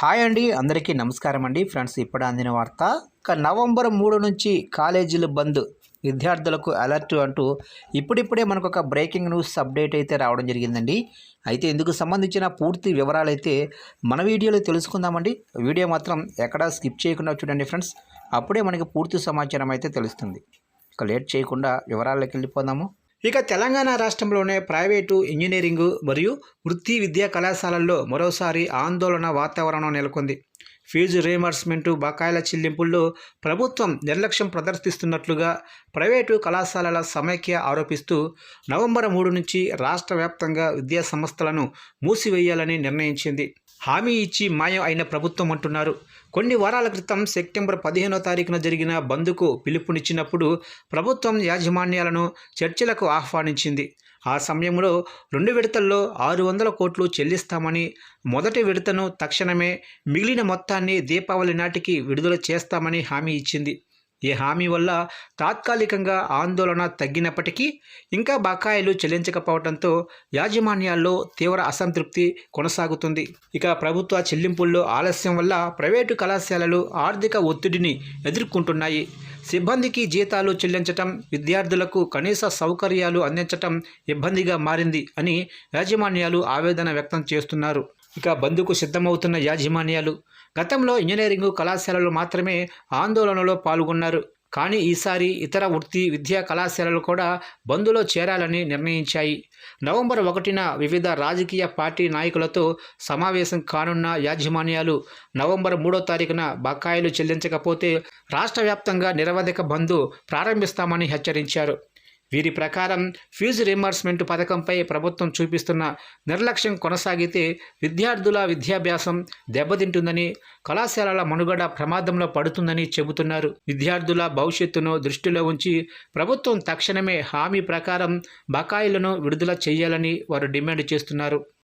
Hi అండి అందరికీ నమస్కారం అండి. ఫ్రెండ్స్ ఇప్పుడు అందిన వార్త నవంబర్ మూడు నుంచి కాలేజీలు బంద్. విద్యార్థులకు అలర్ట్ అంటూ ఇప్పుడిప్పుడే మనకు ఒక బ్రేకింగ్ న్యూస్ అప్డేట్ అయితే రావడం జరిగిందండి. అయితే ఇందుకు సంబంధించిన పూర్తి వివరాలు అయితే మన వీడియోలో తెలుసుకుందామండి. వీడియో మాత్రం ఎక్కడా స్కిప్ చేయకుండా చూడండి ఫ్రెండ్స్. అప్పుడే మనకి పూర్తి సమాచారం అయితే తెలుస్తుంది. ఇక లేట్ చేయకుండా వివరాల్లోకి వెళ్ళిపోదాము. ఇక తెలంగాణ రాష్ట్రంలోనే ప్రైవేటు ఇంజనీరింగు మరియు వృత్తి విద్యా కళాశాలల్లో మరోసారి ఆందోళన వాతావరణం నెలకొంది. ఫీజు రీఎంబర్స్మెంటు బకాయిల చెల్లింపుల్లో ప్రభుత్వం నిర్లక్ష్యం ప్రదర్శిస్తున్నట్లుగా ప్రైవేటు కళాశాలల సమైక్య ఆరోపిస్తూ నవంబర్ మూడు నుంచి రాష్ట్ర వ్యాప్తంగా విద్యాసంస్థలను మూసివేయాలని నిర్ణయించింది. హామీ ఇచ్చి మాయం అయిన ప్రభుత్వం అంటున్నారు. కొన్ని వారాల క్రితం సెప్టెంబర్ పదిహేనో తారీఖున జరిగిన బంద్కు పిలుపునిచ్చినప్పుడు ప్రభుత్వం యాజమాన్యాలను చర్చలకు ఆహ్వానించింది. ఆ సమయంలో రెండు విడతల్లో ఆరు వందల కోట్లు చెల్లిస్తామని మొదటి విడతను తక్షణమే మిగిలిన మొత్తాన్ని దీపావళి నాటికి విడుదల చేస్తామని హామీ ఇచ్చింది. ఈ హామీ వల్ల తాత్కాలికంగా ఆందోళన తగ్గినప్పటికీ ఇంకా బకాయిలు చెల్లించకపోవడంతో యాజమాన్యాల్లో తీవ్ర అసంతృప్తి కొనసాగుతుంది. ఇక ప్రభుత్వ చెల్లింపుల్లో ఆలస్యం వల్ల ప్రైవేటు కళాశాలలు ఆర్థిక ఒత్తిడిని ఎదుర్కొంటున్నాయి. సిబ్బందికి జీతాలు చెల్లించటం విద్యార్థులకు కనీస సౌకర్యాలు అందించటం ఇబ్బందిగా మారింది అని యాజమాన్యాలు ఆవేదన వ్యక్తం చేస్తున్నారు. ఇక బంద్కు సిద్ధమవుతున్న యాజమాన్యాలు గతంలో ఇంజనీరింగ్ కళాశాలలు మాత్రమే ఆందోళనలో పాల్గొన్నారు. కానీ ఈసారి ఇతర వృత్తి విద్యా కళాశాలలు కూడా బంద్లో చేరాలని నిర్ణయించాయి. నవంబర్ ఒకటిన వివిధ రాజకీయ పార్టీ నాయకులతో సమావేశం కానున్న యాజమాన్యాలు నవంబర్ మూడో తారీఖున బకాయిలు చెల్లించకపోతే రాష్ట్ర వ్యాప్తంగా నిరవధిక బంద్ ప్రారంభిస్తామని హెచ్చరించారు. వీరి ప్రకారం ఫీజు రీంబర్స్మెంట్ పథకంపై ప్రభుత్వం చూపిస్తున్న నిర్లక్ష్యం కొనసాగితే విద్యార్థుల విద్యాభ్యాసం దెబ్బతింటుందని కళాశాలల మనుగడ ప్రమాదంలో పడుతుందని చెబుతున్నారు. విద్యార్థుల భవిష్యత్తును దృష్టిలో ఉంచి ప్రభుత్వం తక్షణమే హామీ ప్రకారం బకాయిలను విడుదల చేయాలని వారు డిమాండ్ చేస్తున్నారు.